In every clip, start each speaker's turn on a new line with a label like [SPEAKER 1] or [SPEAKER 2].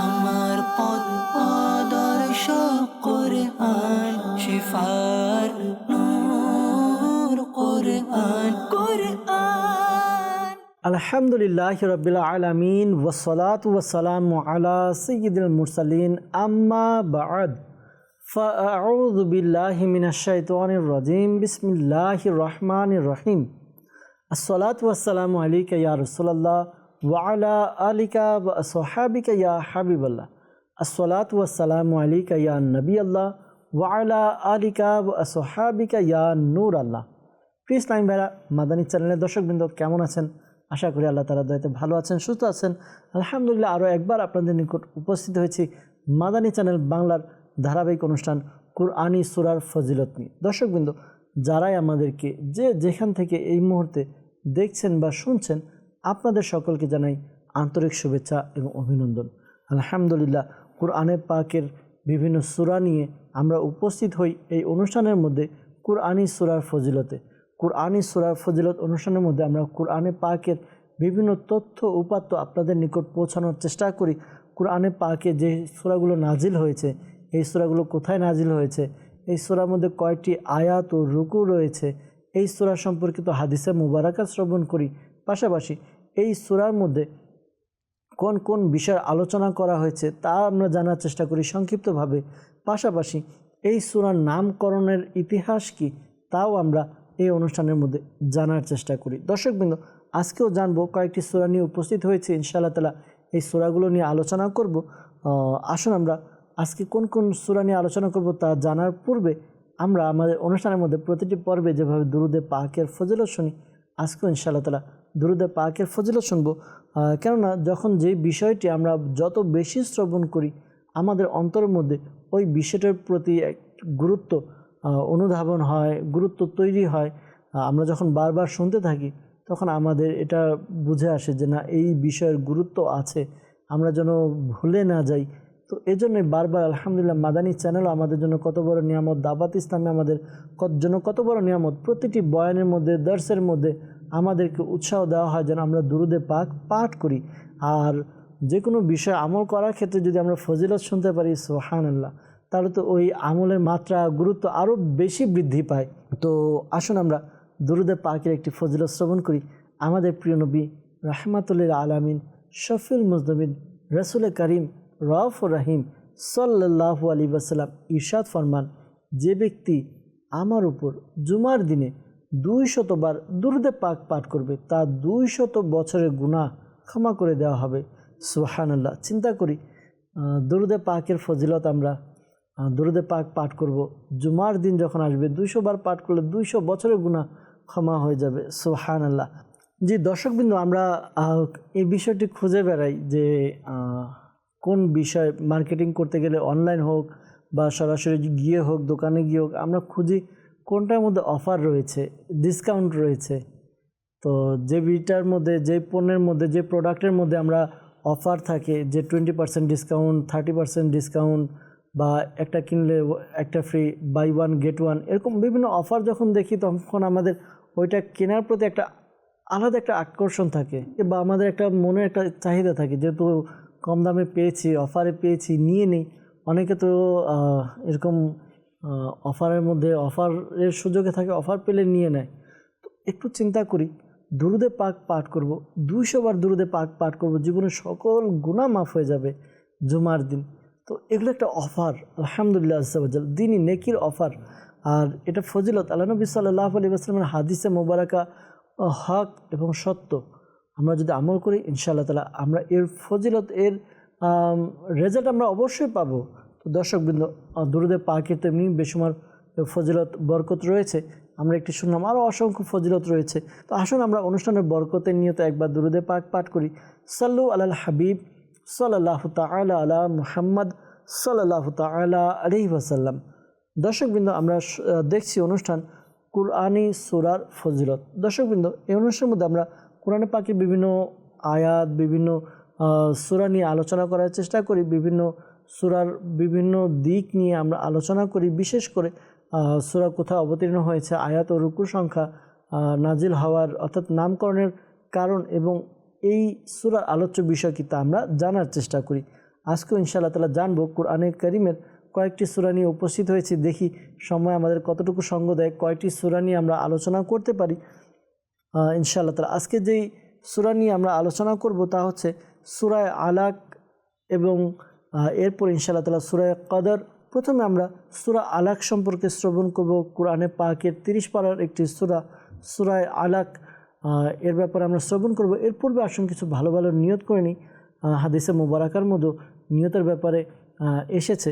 [SPEAKER 1] আমার পথ আদর্শ কোরআন শিফার নূর কোরআন কোরআন
[SPEAKER 2] আলহামদুলিল্লাহ রবিল আলমিন ওসলাত ওসালাম আলা সঈদুল মুরসালিন আম্মা বাদ فأعوذ بالله من الشيطان الرجيم بسم الله الرحمن الرحيم الصلاة والسلام عليك يا رسول الله ওয়ালা আলিকা সোহাবিকা ইয়া হাবিবাল্লাহ। আসসালাত ওয়াসালাম আলিকা ইয়া নবী আল্লাহ ওয়ালা আলিকা সোহাবিকা ইয়া নূর আল্লাহ প্লিজ টাইম ভাইরা, মাদানী চ্যানেলের দর্শকবৃন্দ কেমন আছেন? আশা করি আল্লাহ তালা দায়িত্ব ভালো আছেন, সুস্থ আছেন। আলহামদুলিল্লাহ আরও একবার আপনাদের নিকট উপস্থিত হয়েছি মাদানী চ্যানেল বাংলার ধারাবাহিক অনুষ্ঠান কুরআনি সুরার ফজিলত নিয়ে। দর্শকবৃন্দ, যারাই আমাদেরকে যে যেখান থেকে এই মুহূর্তে দেখছেন বা শুনছেন আপনাদের সকলকে জানাই আন্তরিক শুভেচ্ছা এবং অভিনন্দন। আলহামদুলিল্লাহ, কুরআনে পাকের বিভিন্ন সুরা নিয়ে আমরা উপস্থিত হই এই অনুষ্ঠানের মধ্যে কুরআনি সুরার ফজিলতে। কুরআনি সুরার ফজিলত অনুষ্ঠানের মধ্যে আমরা কুরআনে পাকের বিভিন্ন তথ্য, উপাত্ত আপনাদের নিকট পৌঁছানোর চেষ্টা করি। কুরআনে পাকে যে সুরাগুলো নাজিল হয়েছে, এই সুরাগুলো কোথায় নাজিল হয়েছে, এই সুরার মধ্যে কয়টি আয়াত ও রুকু রয়েছে, এই সুরা সম্পর্কিত হাদিসে মুবারাকা শ্রবণ করি। পাশাপাশি এই সুরার মধ্যে কোন কোন বিষয়ের আলোচনা করা হয়েছে তা আমরা জানার চেষ্টা করি সংক্ষিপ্তভাবে। পাশাপাশি এই সুরার নামকরণের ইতিহাস কি তাও আমরা এই অনুষ্ঠানের মধ্যে জানার চেষ্টা করি। দর্শকবৃন্দ, আজকেও জানব কয়েকটি সুরা নিয়ে উপস্থিত হয়েছে, ইনশাআল্লাহ তালা এই সুরাগুলো নিয়ে আলোচনা করব। আসুন আমরা আজকে কোন কোন সুরা নিয়ে আলোচনা করব তা জানার পূর্বে আমরা আমাদের অনুষ্ঠানের মধ্যে প্রতিটি পর্বে যেভাবে দুরুদে পাকের ফজিলত শুনি, আজকেও ইনশাআল্লাহ তালা দুরুদে পাকের ফজিলত শুনব। কেননা যখন যেই বিষয়টি আমরা যত বেশি শ্রবণ করি, আমাদের অন্তরের মধ্যে ওই বিষয়টার প্রতি এক গুরুত্ব অনুধাবন হয়, গুরুত্ব তৈরি হয়। আমরা যখন বারবার শুনতে থাকি, তখন আমাদের এটা বুঝে আসে যে না, এই বিষয়ের গুরুত্ব আছে, আমরা যেন ভুলে না যাই। তো এই জন্যই বারবার আলহামদুলিল্লাহ মাদানী চ্যানেল আমাদের জন্য কত বড় নিয়ামত, দাবাত ইসলামে আমাদের জন্য কত বড় নিয়ামত, প্রতিটি বয়ানের মধ্যে, দর্শের মধ্যে আমাদেরকে উৎসাহ দেওয়া হয় যেন আমরা দুরুদে পাক পাঠ করি। আর যে কোনো বিষয় আমল করার ক্ষেত্রে যদি আমরা ফজিলত শুনতে পারি সোহান আল্লাহ তাহলে তো ওই আমলের মাত্রা, গুরুত্ব আরও বেশি বৃদ্ধি পায়। তো আসুন আমরা দুরুদে পাকের একটি ফজিলত শ্রবণ করি। আমাদের প্রিয় নবী রাহমাতুল্লিল আলামিন শফিল মুজনবিন রসুল করিম রফ রাহিম সাল্লাহু আলী ওয়াসাল্লাম ইরশাদ ফরমান, যে ব্যক্তি আমার উপর জুমার দিনে দুই শতবার দুরুদে পাক পাঠ করবে, তা দুই শত বছরের গুণা ক্ষমা করে দেওয়া হবে। সুহানাল্লাহ চিন্তা করি দুরুদে পাকের ফজিলত আমরা দুরুদে পাক পাঠ করব। জুমার দিন যখন আসবে দুইশো বার পাঠ করলে দুইশো বছরের গুণা ক্ষমা হয়ে যাবে। সুহান আল্লাহ জি, দর্শকবৃন্দ, আমরা এই বিষয়টি খুঁজে বেড়াই যে কোন বিষয় মার্কেটিং করতে গেলে অনলাইন হোক বা সরাসরি গিয়ে হোক, দোকানে গিয়ে হোক, আমরা খুঁজি কোনটার মধ্যে অফার রয়েছে ডিসকাউন্ট রয়েছে, তো যে বিটার মধ্যে, যে পণ্যের মধ্যে, যে প্রোডাক্টের মধ্যে আমরা অফার থাকে, যে twenty percent discount thirty percent discount বা একটা কিনলে একটা free buy one get one এরকম বিভিন্ন অফার যখন দেখি তখন আমাদের ওইটা কেনার প্রতি একটা আলাদা একটা আকর্ষণ থাকে বা আমাদের একটা মনে একটা চাহিদা থাকে। যেহেতু কম দামে পেয়েছি, অফারে পেয়েছি, নিয়ে নিই, অনেকে তো এরকম অফারের মধ্যে, অফারের সুযোগে থাকে, অফার পেলে নিয়ে নেয়। তো একটু চিন্তা করি, দুরুদে পাক পাঠ করব, দুইশো বার দুরুদে পাক পাঠ করব জীবনের সকল গুণা মাফ হয়ে যাবে জুমার দিন। তো এগুলো একটা অফার, আলহামদুলিল্লাহ আজাল দিনই নেকির অফার। আর এটা ফজিলত, আল্লাহ নবী সাল্লাহ আলী আসলামের হাদিসে মোবারকা হক এবং সত্য। আমরা যদি আমল করি, ইনশাআল্লাহ তালা আমরা এর ফজিলত, এর রেজাল্ট আমরা অবশ্যই পাবো। তো দর্শকবৃন্দ দুরুদে পাকের তেমনি বেসুমার ফজিলত, বরকত রয়েছে। আমরা একটি শুনলাম আরও অসংখ্য ফজিলত রয়েছে। তো আসুন আমরা অনুষ্ঠানের বরকতের নিয়ত একবার দুরুদে পাক পাঠ করি। সাল্লু আলাল হাবিব সাল্লাহ তালা আলা মুহাম্মদ সাল্লাহ তালা আলহি ওয়াসাল্লাম। দর্শকবৃন্দ, আমরা দেখছি অনুষ্ঠান কুরআনি সুরার ফজিলত। দর্শকবৃন্দ, এই অনুষ্ঠানের মধ্যে আমরা কোরআনে পাকে বিভিন্ন আয়াত, বিভিন্ন সূরা নিয়ে আলোচনা করার চেষ্টা করি। বিভিন্ন সূরার বিভিন্ন দিক নিয়ে আমরা আলোচনা করি। বিশেষ করে সুরা কোথাও অবতীর্ণ হয়েছে, আয়াত ও রুকুর সংখ্যা নাজিল হওয়ার অর্থাৎ নামকরণের কারণ এবং এই সুরার আলোচ্য বিষয় কি তা আমরা জানার চেষ্টা করি। আজকেও ইনশাআল্লাহ তালা জানব, কোরআনে করিমের কয়েকটি সুরা নিয়ে উপস্থিত হয়েছি, দেখি সময় আমাদের কতটুকু সঙ্গ দেয় কয়েকটি সুরা নিয়ে আমরা আলোচনা করতে পারি। ইনশাআল্লাহ তালা আজকে যেই সুরা নিয়ে আমরা আলোচনা করব তা হচ্ছে সুরায় আলাক এবং এরপর ইনশাআল্লাহ তালা সুরায় কদর, প্রথমে আমরা সুরা আলাক সম্পর্কে শ্রবণ করব। কোরআনে পাকের তিরিশ পাড়ার একটি সুরা সুরায় আলাক এর ব্যাপারে আমরা শ্রবণ করব। এর পূর্বে আসুন কিছু ভালো ভালো নিয়ত করে নিই। হাদিসে মোবারকার মতো নিয়তের ব্যাপারে এসেছে।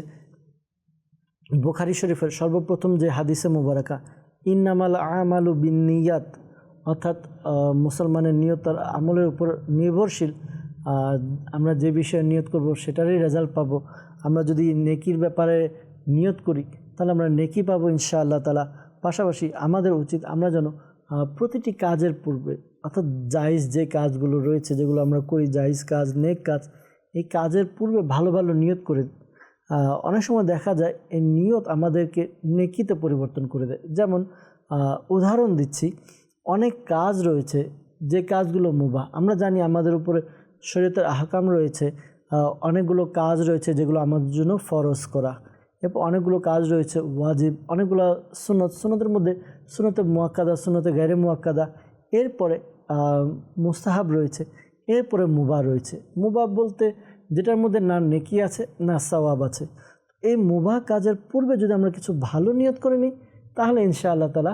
[SPEAKER 2] বোখারি শরীফের সর্বপ্রথম যে হাদিসে মোবারকা, ইন্নামাল আমালু বিন নিয়াত, অর্থাৎ মুসলমানের নিয়ত তার আমলের উপর নির্ভরশীল। আমরা যে বিষয়ে নিয়ত করব সেটারই রেজাল্ট পাবো। আমরা যদি নেকির ব্যাপারে নিয়ত করি, তাহলে আমরা নেকি পাবো ইনশাআল্লাহ তালা পাশাপাশি আমাদের উচিত আমরা যেন প্রতিটি কাজের পূর্বে, অর্থাৎ জাইজ যে কাজগুলো রয়েছে, যেগুলো আমরা করি জাইজ কাজ, নেক কাজ, এই কাজের পূর্বে ভালো ভালো নিয়ত করে অনেক সময় দেখা যায় এই নিয়ত আমাদেরকে নেকিতে পরিবর্তন করে দেয়। যেমন উদাহরণ দিচ্ছি, অনেক কাজ রয়েছে, যে কাজগুলো মুবা। আমরা জানি আমাদের উপরে শরীয়তের আহকাম রয়েছে অনেকগুলো কাজ রয়েছে যেগুলো আমাদের জন্য ফরজ করা। এরপর অনেকগুলো কাজ রয়েছে, ওয়াজিব, অনেকগুলো সুনত সুনতের মধ্যে সুনতে মুয়াক্কাদা সুনতে গাইরে মুয়াক্কাদা। এরপরে মুস্তাহাব রয়েছে, এরপরে মুবা রয়েছে। মুবা বলতে যেটার মধ্যে না নেকি আছে, না সওয়াব আছে। এই মুবা কাজের পূর্বে যদি আমরা কিছু ভালো নিয়ত করে নিই, তাহলে ইনশাআল্লাহ তালা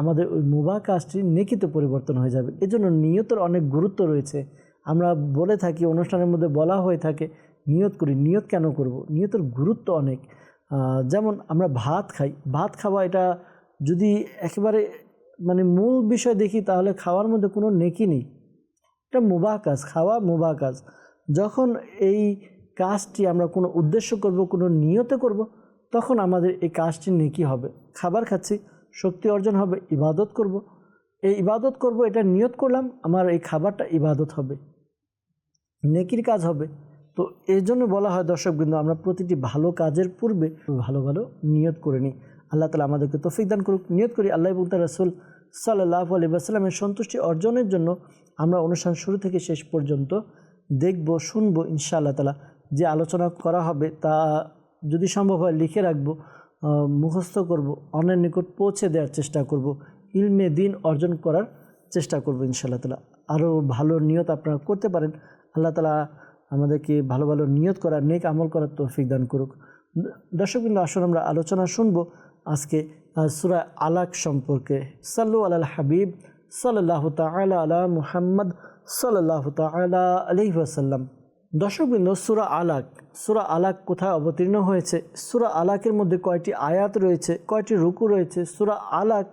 [SPEAKER 2] আমাদের ওই মুবা কাজটি নেকিতে পরিবর্তন হয়ে যাবে। এজন্য নিয়তের অনেক গুরুত্ব রয়েছে। আমরা বলে থাকি, অনুষ্ঠানের মধ্যে বলা হয়ে থাকে, নিয়ত করি। নিয়ত কেন করব? নিয়তের গুরুত্ব অনেক। যেমন আমরা ভাত খাই। ভাত খাওয়া এটা যদি একেবারে মানে মূল বিষয় দেখি, তাহলে খাওয়ার মধ্যে কোনো নেকি নেই। এটা মুবাহ কাজ, খাওয়া মুবাহ কাজ। যখন এই কাজটি আমরা কোনো উদ্দেশ্য করব, কোনো নিয়তে করব, তখন আমাদের এই কাজটি নেকি হবে। খাবার খাচ্ছি, শক্তি অর্জন হবে, ইবাদত করব। এই ইবাদত করব, এটা নিয়ত করলাম, আমার এই খাবারটা ইবাদত হবে। নেকির কাজ হবে। তো এই জন্য বলা হয় দর্শকবৃন্দ আমরা প্রতিটি ভালো কাজের পূর্বে ভালো ভালো নিয়ত করে নিই। আল্লাহ তালা আমাদেরকে তৌফিক দান করুক। নিয়ত করি, আল্লাহ এবং তার রাসুল সাল্লাহ আলী আসসালামের সন্তুষ্টি অর্জনের জন্য আমরা অনুষ্ঠান শুরু থেকে শেষ পর্যন্ত দেখব, শুনব ইনশাআল্লাহ তালা যে আলোচনা করা হবে তা যদি সম্ভব হয় লিখে রাখব মুখস্থ করব, অন্যের নিকট পৌঁছে দেওয়ার চেষ্টা করব, ইলমে দিন অর্জন করার চেষ্টা করব ইনশাআল্লাহ তালা আরও ভালো নিয়ত আপনারা করতে পারেন। আল্লাহ তালা আমাদেরকে ভালো ভালো নিয়ত করার, নেক আমল করার তৌফিক দান করুক। দর্শক কিন্তু আসুন আমরা আলোচনা শুনব আজকে সুরা আলাক সম্পর্কে। সাল্লু আল হাবিব সাল্লাহ তালা আলা মুহাম্মদ সাল্লাহ তালা আলহি ওয়াসাল্লাম। দর্শকবৃন্দ সুরা আলাক সুরা আলাক কোথায় অবতীর্ণ হয়েছে? সুরা আলাকের মধ্যে কয়টি আয়াত রয়েছে, কয়টি রুকু রয়েছে? সুরা আলাক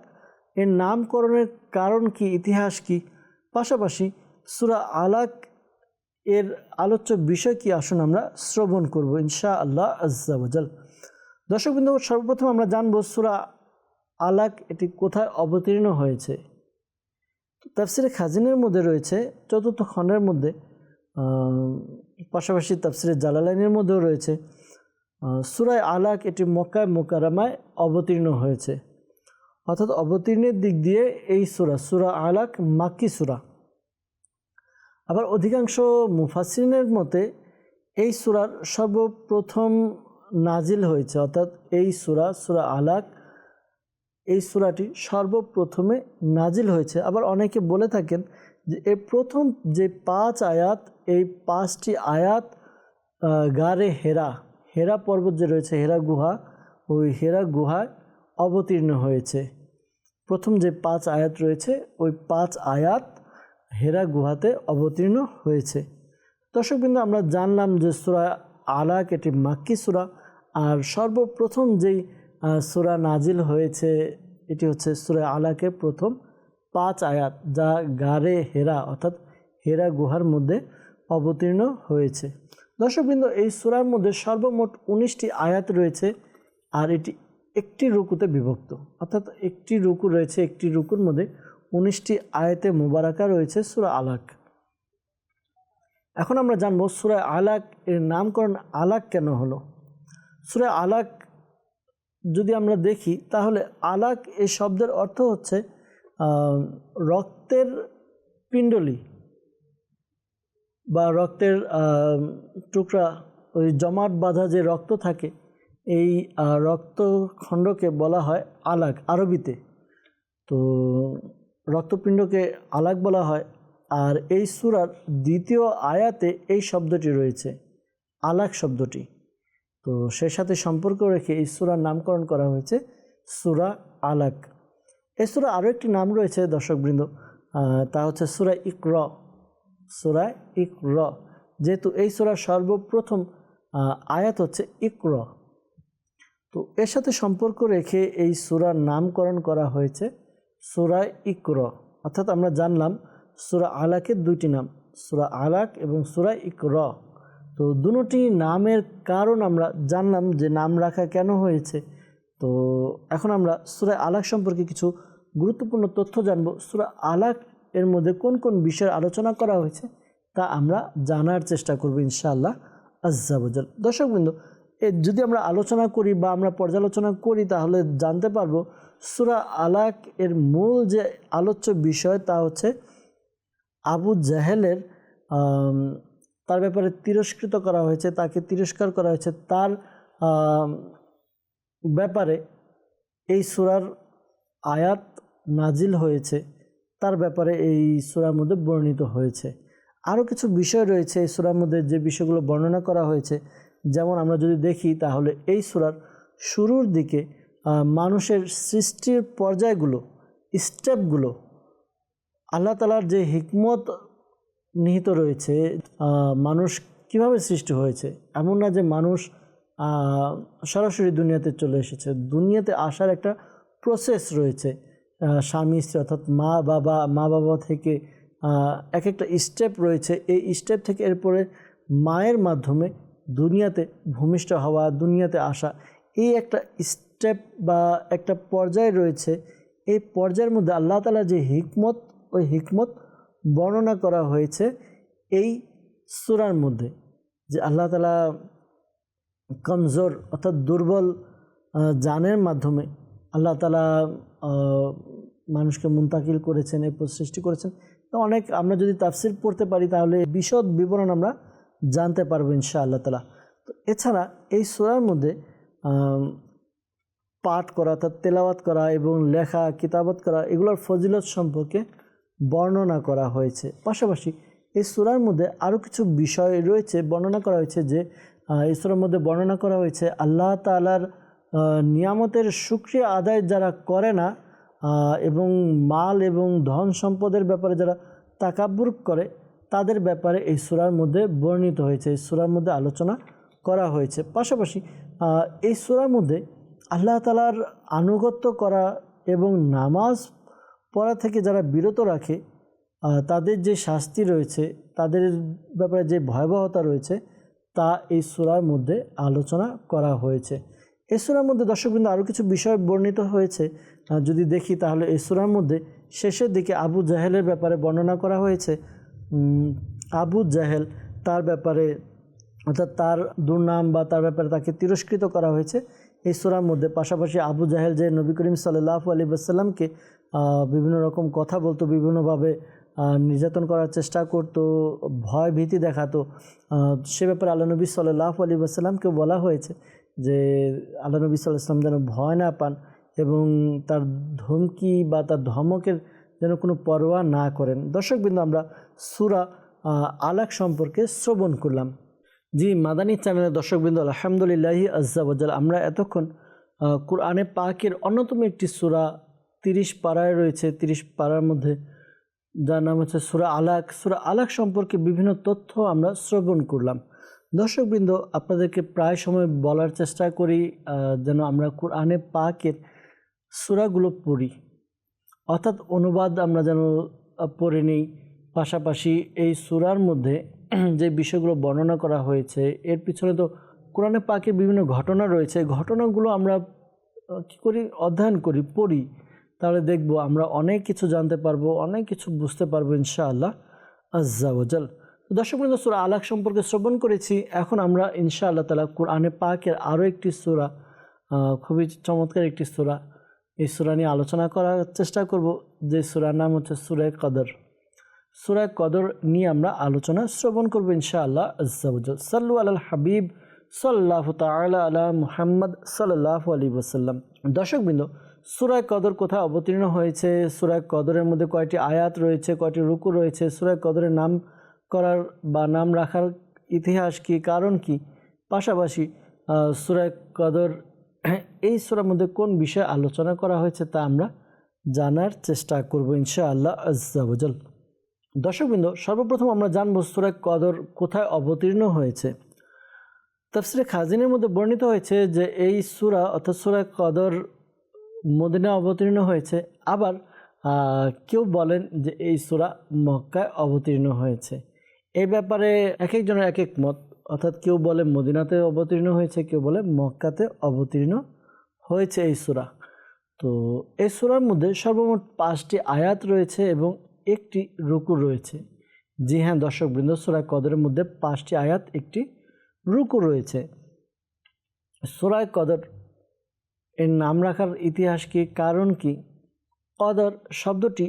[SPEAKER 2] এর নামকরণের কারণ কি, ইতিহাস কি? পাশাপাশি সুরা আলাক এর আলোচ্য বিষয় কি? আসুন আমরা শ্রবণ করব ইনশা আল্লাহ আজ্জাবজাল দর্শকবৃন্দ সর্বপ্রথম আমরা জানব সুরা আলাক এটি কোথায় অবতীর্ণ হয়েছে। তাফসিরে খাজিনের মধ্যে রয়েছে, চতুর্থ খণ্ডের মধ্যে পাশাপাশি তাফসিরে জালালাইনের মধ্যেও রয়েছে সুরায় আলাক এটি মক্কায় মোকারামায় অবতীর্ণ হয়েছে। অর্থাৎ অবতীর্ণের দিক দিয়ে এই সুরা সুরা আলাক মাক্কি সুরা। আবার অধিকাংশ মুফাসিনের মতে, এই সুরার সর্বপ্রথম নাজিল হয়েছে, অর্থাৎ এই সুরা সুরা আলাক, এই সুরাটি সর্বপ্রথমে নাজিল হয়েছে। আবার অনেকে বলে থাকেন যে এই প্রথম যে পাঁচ আয়াত, এই পাঁচটি আয়াত গারে হেরা হেরা পর্বত যে রয়েছে, হেরা গুহা, ওই হেরা গুহায় অবতীর্ণ হয়েছে। প্রথম যে পাঁচ আয়াত রয়েছে, ওই পাঁচ আয়াত হেরা গুহাতে অবতীর্ণ হয়েছে। দর্শকবৃন্দ, আমরা জানলাম যে সুরা আলাক এটি মাক্কি সুরা, আর সর্বপ্রথম যেই সুরা নাজিল হয়েছে, এটি হচ্ছে সুরা আলাকের প্রথম পাঁচ আয়াত, যা গারে হেরা, অর্থাৎ হেরা গুহার মধ্যে অবতীর্ণ হয়েছে। দর্শকবৃন্দ, এই সুরার মধ্যে সর্বমোট উনিশটি আয়াত রয়েছে, আর এটি একটি রুকুতে বিভক্ত। অর্থাৎ একটি রুকু রয়েছে, একটি রুকুর মধ্যে উনিশটি আয়াতে মুবারাকা রয়েছে, সুরা আলাক। এখন আমরা জানব সুরা আলাক এর নামকরণ আলাক কেন হলো? সুরা আলাক যদি আমরা দেখি, তাহলে আলাক এই শব্দের অর্থ হচ্ছে রক্তের পিণ্ডলি বা রক্তের টুকরা, ওই জমাট বাঁধা যে রক্ত থাকে, এই রক্তখণ্ডকে বলা হয় আলাক আরবিতে। তো রক্তপিণ্ডকে আলাক বলা হয়, আর এই সুরার দ্বিতীয় আয়াতে এই শব্দটি রয়েছে আলাক শব্দটি। তো সে সাথে সম্পর্ক রেখে এই সুরার নামকরণ করা হয়েছে সুরা আলাক এই সুরা আরও একটি নাম রয়েছে, দর্শকবৃন্দ তা হচ্ছে সুরা ইকর। সুরা ইকর, যেহেতু এই সুরার সর্বপ্রথম আয়াত হচ্ছে ইকর। তো এর সাথে সম্পর্ক রেখে এই সুরার নামকরণ করা হয়েছে সুরা ইকর, অর্থাৎ আমরা জানলাম সুরা আলাকের দুইটি নাম, সুরা আলাক এবং সুরা ইকর। তো দুটি নামের কারণ আমরা জানলাম যে নাম রাখা কেন হয়েছে। তো এখন আমরা সুরা আলাক সম্পর্কে কিছু গুরুত্বপূর্ণ তথ্য জানব। সুরা আলাক এর মধ্যে কোন কোন বিষয়ের আলোচনা করা হয়েছে তা আমরা জানার চেষ্টা করব ইনশাআল্লাহ আজ্জাবজাল দর্শকবৃন্দ যদি আমরা আলোচনা করি বা আমরা পর্যালোচনা করি তাহলে জানতে পারব সুরা আলাক এর মূল যে আলোচ্য বিষয় তা হচ্ছে আবু জাহেলের তার ব্যাপারে তিরস্কৃত করা হয়েছে, তাকে তিরস্কার করা হয়েছে। তার ব্যাপারে এই সুরার আয়াত নাজিল হয়েছে। তার ব্যাপারে এই সুরার মধ্যে বর্ণিত হয়েছে। আরও কিছু বিষয় রয়েছে এই সুরার মধ্যে যে বিষয়গুলো বর্ণনা করা হয়েছে। যেমন আমরা যদি দেখি তাহলে এই সুরার শুরুর দিকে মানুষের সৃষ্টির পর্যায়গুলো স্টেপগুলো আল্লাহ তালার যে হিকমত নিহিত রয়েছে মানুষ কীভাবে সৃষ্টি হয়েছে? এমন না যে মানুষ সরাসরি দুনিয়াতে চলে এসেছে। দুনিয়াতে আসার একটা প্রসেস রয়েছে। স্বামী, স্ত্রী অর্থাৎ মা, বাবা মা, বাবা থেকে এক একটা স্টেপ রয়েছে। এই স্টেপ থেকে এরপরে মায়ের মাধ্যমে দুনিয়াতে ভূমিষ্ঠ হওয়া, দুনিয়াতে আসা, এই একটা স্টেপ বা একটা পর্যায় রয়েছে, এই পর্যায়ের মধ্যে আল্লাহ তালা যে হিকমত, ওই হিকমত বর্ণনা করা হয়েছে এই সুরার মধ্যে যে আল্লাহ তালা কমজোর অর্থাৎ দুর্বল জানের মাধ্যমে আল্লাহ তালা মানুষকে মুন্তাকিল করেছেন এরপর সৃষ্টি করেছেন। অনেক আমরা যদি তাফসির পড়তে পারি তাহলে বিশদ বিবরণ আমরা জানতে পারব ইনশা আল্লাহ তালা তো এছাড়া এই সুরার মধ্যে পাঠ করা অর্থাৎ তেলাওয়াত করা এবং লেখা, কিতাবত করা, এগুলোর ফজিলত সম্পর্কে বর্ণনা করা হয়েছে। পাশাপাশি এই সুরার মধ্যে আরও কিছু বিষয় রয়েছে, বর্ণনা করা হয়েছে যে এই সুরার মধ্যে বর্ণনা করা হয়েছে, আল্লাহ তালার নিয়ামতের সুক্রিয়া আদায় যারা করে না এবং মাল এবং ধন সম্পদের ব্যাপারে যারা তাকাব্বুর করে, তাদের ব্যাপারে এই সুরার মধ্যে বর্ণিত হয়েছে, এই সুরার মধ্যে আলোচনা করা হয়েছে। পাশাপাশি এই সুরার মধ্যে আল্লাহ তালার আনুগত্য করা এবং নামাজ পড়া থেকে যারা বিরত রাখে তাদের যে শাস্তি রয়েছে, তাদের ব্যাপারে যে ভয়াবহতা রয়েছে, তা এই সুরার মধ্যে আলোচনা করা হয়েছে। এই সুরার মধ্যে দর্শকবৃন্দ আরও কিছু বিষয় বর্ণিত হয়েছে। যদি দেখি তাহলে এই সুরার মধ্যে শেষের দিকে আবু জাহেলের ব্যাপারে বর্ণনা করা হয়েছে। আবু জাহেল তার ব্যাপারে অর্থাৎ তার দুর্নাম বা তার ব্যাপারে তাকে তিরস্কৃত করা হয়েছে। এই সুরার মধ্যে। পাশাপাশি আবু জাহেল যে নবী করিম সাল্লাহ আলী আসসালামকে বিভিন্ন রকম কথা বলতো, বিভিন্নভাবে নির্যাতন করার চেষ্টা করতো, ভয় ভীতি দেখাতো সে ব্যাপারে আল্লাহ নবী সাল্লাহ আলী আসসালামকে বলা হয়েছে যে আল্লাহ নবী সাল্লাহ আসলাম যেন ভয় না পান এবং তার ধমকি বা তার ধমকের যেন কোনো পরোয়া না করেন। দর্শকবৃন্দ, আমরা সুরা আলাক সম্পর্কে শ্রবণ করলাম। জি, মাদানী চ্যানেলের দর্শকবৃন্দ, আলহামদুলিল্লাহি আজ্জাবজাল আমরা এতক্ষণ কোরআনে পাকের অন্যতম একটি সুরা, তিরিশ পাড়ায় রয়েছে, তিরিশ পাড়ার মধ্যে, যার নাম হচ্ছে সুরা আলাক। সুরা আলাক সম্পর্কে বিভিন্ন তথ্য আমরা শ্রবণ করলাম। দর্শকবৃন্দ, আপনাদেরকে প্রায় সময় বলার চেষ্টা করি যেন আমরা কোরআনে পাকের সুরাগুলো পড়ি। অর্থাৎ অনুবাদ আমরা যেন পড়ে নিই, পাশাপাশি এই সুরার মধ্যে যে বিষয়গুলো বর্ণনা করা হয়েছে, এর পিছনে তো কোরআনে পাকের বিভিন্ন ঘটনা রয়েছে ঘটনাগুলো আমরা কী করি, অধ্যয়ন করি, পড়ি। তাহলে দেখব আমরা অনেক কিছু জানতে পারব, অনেক কিছু বুঝতে পারব ইনশাআল্লাহ আজ্জাওজাল তো দর্শক বৃন্দ, সুরা আলাক সম্পর্কে শ্রবণ করেছি। এখন আমরা ইনশাআল্লাহ তালা কোরআনে পাকের আরও একটি সুরা খুবই চমৎকার একটি সুরা, এই সুরা নিয়ে আলোচনা করার চেষ্টা করব। যে সুরার নাম হচ্ছে সুরে কদর। সুরায় কদর নিয়ে আমরা আলোচনা শ্রবণ করব ইনশাআল্লাহ আজ্জাবুজ্জাল সাল্লু আল হাবিব সাল্লাহ তালা আলা মুহাম্মদ সাল্লাহ আলী ওসাল্লাম দর্শকবৃন্দ সুরায় কদর কোথায় অবতীর্ণ হয়েছে? সুরায় কদরের মধ্যে কয়টি আয়াত রয়েছে? কয়টি রুকু রয়েছে? সুরায় কদরের নাম করার বা নাম রাখার ইতিহাস কি? কারণ কি? পাশাপাশি সুরায় কদর, এই সুরার মধ্যে কোন বিষয়ে আলোচনা করা হয়েছে তা আমরা জানার চেষ্টা করব ইনশাআল্লাহ আজ্জাবুজাল দর্শকবৃন্দ সর্বপ্রথম আমরা জানব সুরা কদর কোথায় অবতীর্ণ হয়েছে। তাফসিরে খাজিনের মধ্যে বর্ণিত হয়েছে যে এই সুরা অর্থাৎ সুরা কদর মদিনা অবতীর্ণ হয়েছে। আবার কেউ বলেন যে এই সুরা মক্কায় অবতীর্ণ হয়েছে। এই ব্যাপারে এক একজনের এক এক মত। অর্থাৎ কেউ বলে মদিনাতে অবতীর্ণ হয়েছে, কেউ বলে মক্কাতে অবতীর্ণ হয়েছে এই সুরা। তো এই সুরার মধ্যে সর্বমোট পাঁচটি আয়াত রয়েছে এবং একটি রুকু রয়েছে। জি হ্যাঁ দর্শক বৃন্দ সুরা কদরের মধ্যে পাঁচটি আয়াত একটি রুকু রয়েছে। সুরায় কদর এর নাম রাখার ইতিহাস কি, কারণ কি? কদর শব্দটি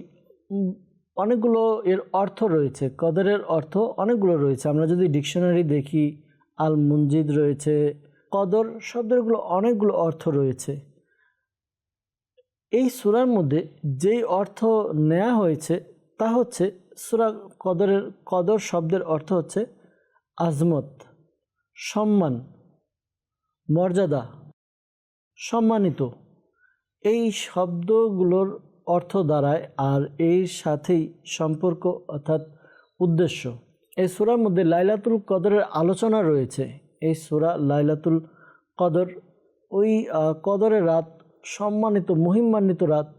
[SPEAKER 2] অনেকগুলো এর অর্থ রয়েছে। কদরের অর্থ অনেকগুলো রয়েছে। আমরা যদি ডিকশনারি দেখি আল মুনজিদ রয়েছে, কদর শব্দগুলো অনেকগুলো অর্থ রয়েছে। এই সুরার মধ্যে যেই অর্থ নেওয়া হয়েছে তা হচ্ছে সুরা কদরের, কদর শব্দের অর্থ হচ্ছে আজমত, সম্মান, মর্যাদা, সম্মানিত। এই শব্দগুলোর অর্থ দ্বারায় আর এর সাথেই সম্পর্ক অর্থাৎ উদ্দেশ্য। এই সুরার মধ্যে লাইলাতুল কদরের আলোচনা রয়েছে। এই সুরা লাইলাতুল কদর, ওই কদরের রাত, সম্মানিত, মহিমান্বিত রাত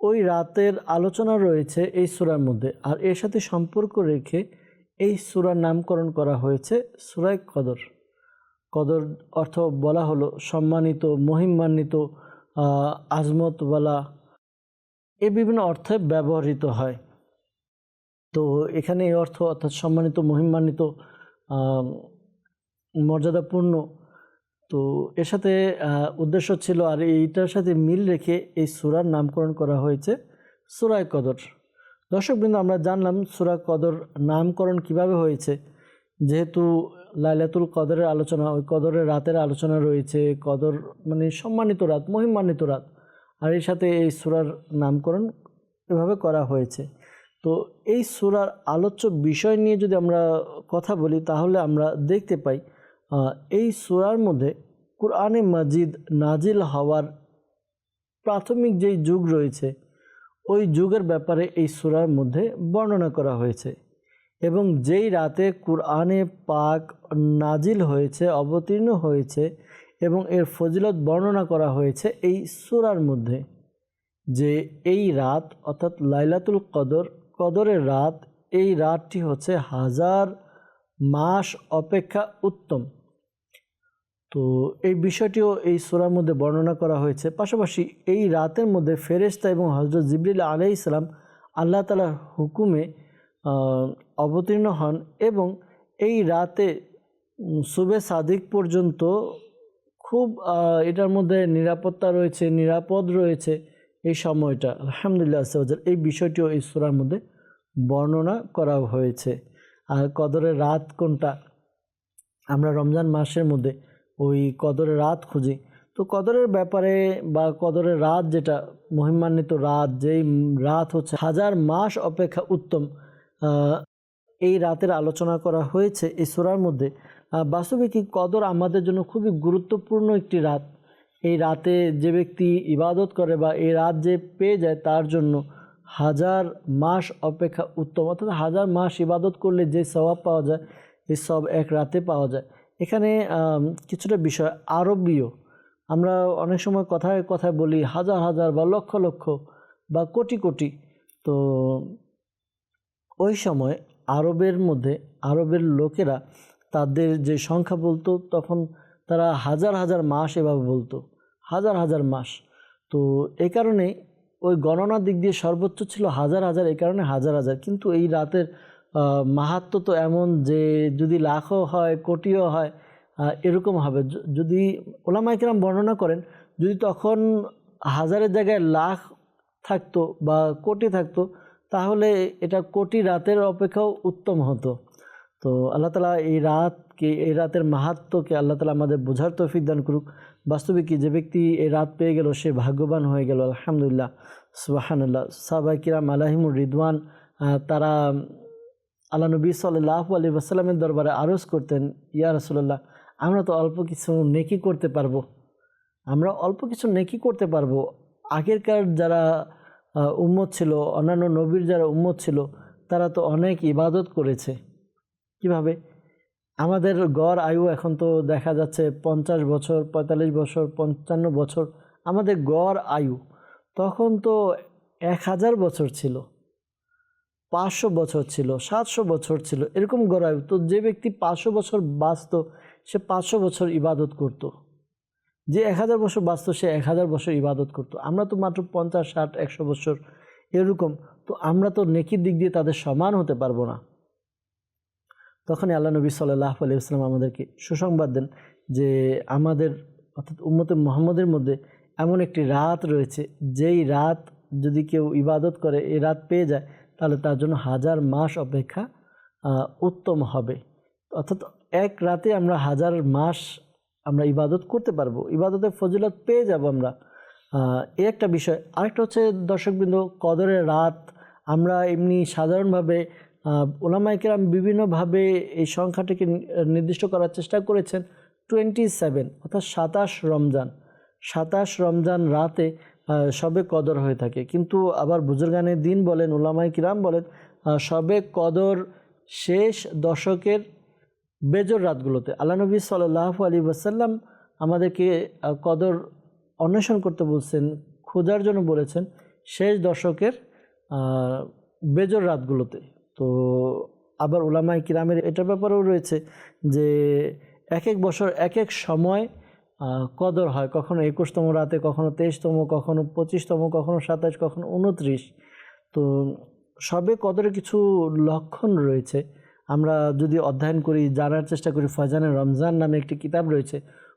[SPEAKER 2] ওই রাতের আলোচনা রয়েছে এই সুরার মধ্যে। আর এর সাথে সম্পর্ক রেখে এই সুরার নামকরণ করা হয়েছে সুরায় কদর। কদর অর্থ বলা হলো সম্মানিত, মহিমান্বিত আজমতওয়ালা। এ বিভিন্ন অর্থে ব্যবহৃত হয়। তো এখানে এই অর্থ অর্থাৎ সম্মানিত, মহিমান্বিত মর্যাদাপূর্ণ তো এর সাথে উদ্দেশ্য ছিল, আর এইটার সাথে মিল রেখে এই সুরার নামকরণ করা হয়েছে সুরায় কদর। দর্শকবৃন্দ আমরা জানলাম সুরা কদর নামকরণ কীভাবে হয়েছে। যেহেতু লাইলাতুল কদরের আলোচনা, ওই কদরের রাতের আলোচনা রয়েছে, কদর মানে সম্মানিত রাত, মহিমান্বিত রাত। আর এর সাথে এই সুরার নামকরণ এভাবে করা হয়েছে। তো এই সুরার আলোচ্য বিষয় নিয়ে যদি আমরা কথা বলি, তাহলে আমরা দেখতে পাই এই সুরার মধ্যে কুরআনে মাজিদ নাজিল হওয়ার প্রাথমিক যেই যুগ রয়েছে, ওই যুগের ব্যাপারে এই সুরার মধ্যে বর্ণনা করা হয়েছে। এবং যেই রাতে কুরআনে পাক নাজিল হয়েছে, অবতীর্ণ হয়েছে এবং এর ফজিলত বর্ণনা করা হয়েছে এই সুরার মধ্যে যে এই রাত, অর্থাৎ লাইলাতুল কদর, কদরের রাত, এই রাতটি হচ্ছে হাজার মাস অপেক্ষা উত্তম। তো এই বিষয়টিও এই সোরার মধ্যে বর্ণনা করা হয়েছে। পাশাপাশি এই রাতের মধ্যে ফেরেশতা এবং হজরত জিবরিল আলাই ইসলাম আল্লাহ তালার হুকুমে অবতীর্ণ হন এবং এই রাতে শুভে সাদিক পর্যন্ত খুব এটার মধ্যে নিরাপত্তা রয়েছে নিরাপদ রয়েছে এই সময়টা। আলহামদুলিল্লাহ আজ্জাওয়াজাল, এই বিষয়টিও এই সোরার মধ্যে বর্ণনা করা হয়েছে। আর কদরের রাত কোনটা? আমরা রমজান মাসের মধ্যে ওই কদরের রাত খুঁজি। তো কদরের ব্যাপারে বা কদরের রাত যেটা, মহিমান্বিত রাত, যেই রাত হচ্ছে, হাজার মাস অপেক্ষা উত্তম। এই রাতের আলোচনা করা হয়েছে এই সূরার মধ্যে। বাস্তবে কি কদর আমাদের জন্য খুবই গুরুত্বপূর্ণ একটি রাত। এই রাতে যে ব্যক্তি ইবাদত করে বা এই রাত যে পেয়ে যায় তার জন্য হাজার মাস অপেক্ষা উত্তম। অর্থাৎ হাজার মাস ইবাদত করলে যে স্বভাব পাওয়া যায় এই সব এক রাতে পাওয়া যায়। এখানে কিছুটা বিষয় আরবীয়। আমরা অনেক সময় কথায় কথায় বলি হাজার হাজার বা লক্ষ লক্ষ বা কোটি কোটি। তো ওই সময় আরবের মধ্যে, আরবের লোকেরা তাদের যে সংখ্যা বলতো, তখন তারা হাজার হাজার মাস এভাবে বলতো। হাজার হাজার মাস। তো এই কারণে ওই গণনার দিক দিয়ে সর্বোচ্চ ছিল হাজার হাজার এই কারণে হাজার হাজার। কিন্তু এই রাতের মাহাত্ম তো এমন যে যদি লাখও হয়, কোটিও হয় এরকম হবে। যদি ওলামাইকেরাম বর্ণনা করেন, যদি তখন হাজারের জায়গায় লাখ থাকতো বা কোটি থাকতো, তাহলে এটা কোটি রাতের অপেক্ষাও উত্তম হতো। তো আল্লাহ তালা এই রাতকে, এই রাতের মাহাত্মকে আল্লাহ তালা আমাদের বোঝার তৌফিক দান করুক। বাস্তবে কি যে ব্যক্তি এই রাত পেয়ে গেল, সে ভাগ্যবান হয়ে গেল। আলহামদুলিল্লাহ। সুবাহান্লাহ সাবাই কিরাম আলাহিমুর রিদওয়ান তারা আল্লাহ নবী সাল্লাহ আলী আসসালামের দরবারে আরজ করতেন, ইয়া রসুল্লাহ আমরা তো অল্প কিছু নেকি করতে পারব। আমরা অল্প কিছু নেকি করতে পারব। আগেরকার যারা উম্মত ছিল, অন্যান্য নবীর যারা উম্মত ছিল, তারা তো অনেক ইবাদত করেছে। কীভাবে? আমাদের গড় আয়ু এখন তো দেখা যাচ্ছে পঞ্চাশ বছর, পঁয়তাল্লিশ বছর, পঞ্চান্ন বছর, আমাদের গড় আয়ু তখন তো এক হাজার বছর ছিল, পাঁচশো বছর ছিল, সাতশো বছর ছিল, এরকম গড় আয়ু তো যে ব্যক্তি পাঁচশো বছর বাঁচত, সে পাঁচশো বছর ইবাদত করত। যে এক হাজার বছর বাঁচত, সে এক হাজার বছর ইবাদত করত। আমরা তো মাত্র পঞ্চাশ, ষাট, একশো বছর, এরকম তো আমরা তো নেকির দিক দিয়ে তাদের সমান হতে পারব না তখনই আল্লাহ নবী সাল্লাহ আলি ইসলাম আমাদেরকে সুসংবাদ দেন যে আমাদের, অর্থাৎ উম্মতে মোহাম্মদের মধ্যে এমন একটি রাত রয়েছে, যেই রাত যদি কেউ ইবাদত করে, এই রাত পেয়ে যায়, তাহলে তার জন্য হাজার মাস অপেক্ষা উত্তম হবে। অর্থাৎ এক রাতে আমরা হাজার মাস আমরা ইবাদত করতে পারব, ইবাদতের ফজিলত পেয়ে যাব আমরা। এ একটা বিষয়। আরেকটা হচ্ছে দর্শকবৃন্দ, কদরের রাত, আমরা এমনি সাধারণভাবে ওলামাই কেরাম বিভিন্নভাবে এই সংখ্যাটিকে নির্দিষ্ট করার চেষ্টা করেছেন। টোয়েন্টি সেভেন অর্থাৎ সাতাশ রমজান। সাতাশ রমজান রাতে সবে কদর হয়ে থাকে। কিন্তু আবার বুজুর্গানের দিন বলেন ওলামাই কিরাম বলেন সবে কদর শেষ দশকের বেজর রাতগুলোতে। আল্লাহ নবী সাল্লাহ আলী ওয়াসাল্লাম আমাদেরকে কদর অন্বেষণ করতে বলছেন খোঁজার জন্য বলেছেন, শেষ দশকের বেজর রাতগুলোতে। তো আবার ওলামাই কিরামের এটার ব্যাপারেও রয়েছে যে এক এক বছর এক এক সময় কদর হয়। কখনো একুশতম রাতে, কখনো তেইশতম, কখনো পঁচিশতম, কখনো সাতাশ, কখনো উনত্রিশ তো সবে কদরের কিছু লক্ষণ রয়েছে। আমরা যদি অধ্যয়ন করি, জানার চেষ্টা করি ফয়জানের রমজান নামে একটি কিতাব রয়েছে।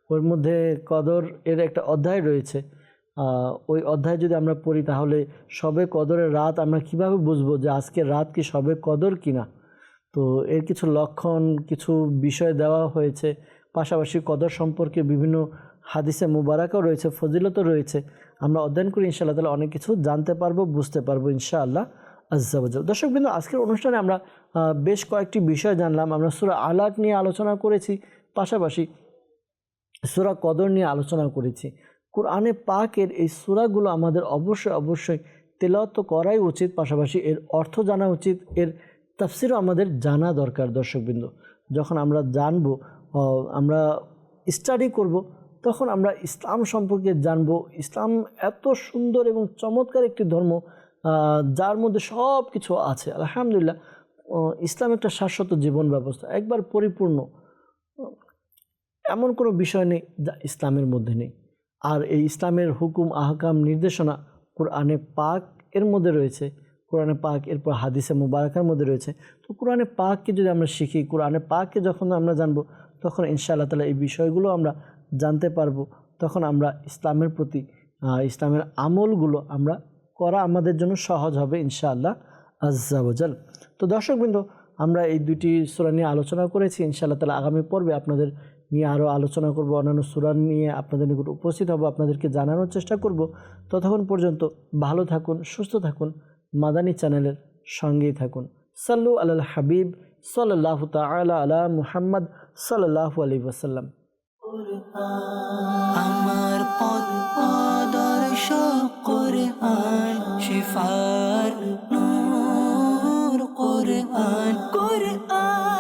[SPEAKER 2] ওর মধ্যে কদর এর একটা অধ্যায় রয়েছে। ওই অধ্যায় যদি আমরা পড়ি, তাহলে সবে কদরের রাত আমরা কীভাবে বুঝব যে আজকের রাত কি সবে কদর কিনা? তো এর কিছু লক্ষণ, কিছু বিষয় দেওয়া হয়েছে। পাশাপাশি কদর সম্পর্কে বিভিন্ন হাদিসে মুবারাকও রয়েছে, ফজিলতও রয়েছে। আমরা অধ্যয়ন করি ইনশাআল্লাহ তাহলে অনেক কিছু জানতে পারব, বুঝতে পারব ইনশাআল্লাহ আজ্জাবাজাল দর্শকবৃন্দ আজকের অনুষ্ঠানে আমরা বেশ কয়েকটি বিষয় জানলাম। আমরা সুরা আলাক নিয়ে আলোচনা করেছি, পাশাপাশি সুরা কদর নিয়ে আলোচনা করেছি। কোরআনে পাকের এই সুরাগুলো আমাদের অবশ্যই অবশ্যই তেলাওয়াত তো করাই উচিত, পাশাপাশি এর অর্থ জানা উচিত, এর তাফসিরও আমাদের জানা দরকার দর্শকবৃন্দ। যখন আমরা জানব আমরা স্টাডি করব, তখন আমরা ইসলাম সম্পর্কে জানব। ইসলাম এত সুন্দর এবং চমৎকার একটি ধর্ম যার মধ্যে সব কিছু আছে। আলহামদুলিল্লাহ ইসলাম একটা শাশ্বত জীবন ব্যবস্থা, একবার পরিপূর্ণ। এমন কোনো বিষয় নেই যা ইসলামের মধ্যে নেই। আর এই ইসলামের হুকুম, আহকাম, নির্দেশনা কোরআনে পাক এর মধ্যে রয়েছে। কোরআনে পাক, এরপর হাদিসে মুবারকার মধ্যে রয়েছে। তো কোরআনে পাককে যদি আমরা শিখি, কোরআনে পাককে যখন আমরা জানব, তখন ইনশাআল্লাহ তালা এই বিষয়গুলো আমরা জানতে পারব। তখন আমরা ইসলামের প্রতি ইসলামের আমলগুলো আমরা করা আমাদের জন্য সহজ হবে ইনশাআল্লাহ আজ্জাবজাল তো দর্শকবৃন্দ, আমরা এই দুটি সুরা নিয়ে আলোচনা করেছি। ইনশাআল্লাহ তালা আগামী পর্বে আপনাদের নিয়ে আরও আলোচনা করব, অন্যান্য সুরা নিয়ে আপনাদের নিকট উপস্থিত হব, আপনাদেরকে জানানোর চেষ্টা করব। ততক্ষণ পর্যন্ত ভালো থাকুন, সুস্থ থাকুন, মাদানী চ্যানেলের সঙ্গেই থাকুন। সাল্লু আলাল হাবিব সাল্লাহ তালা আলা মুহাম্মদ সাল্লাহ আলী ওসাল্লাম
[SPEAKER 1] আমার শিফার কোরআন কোরআন।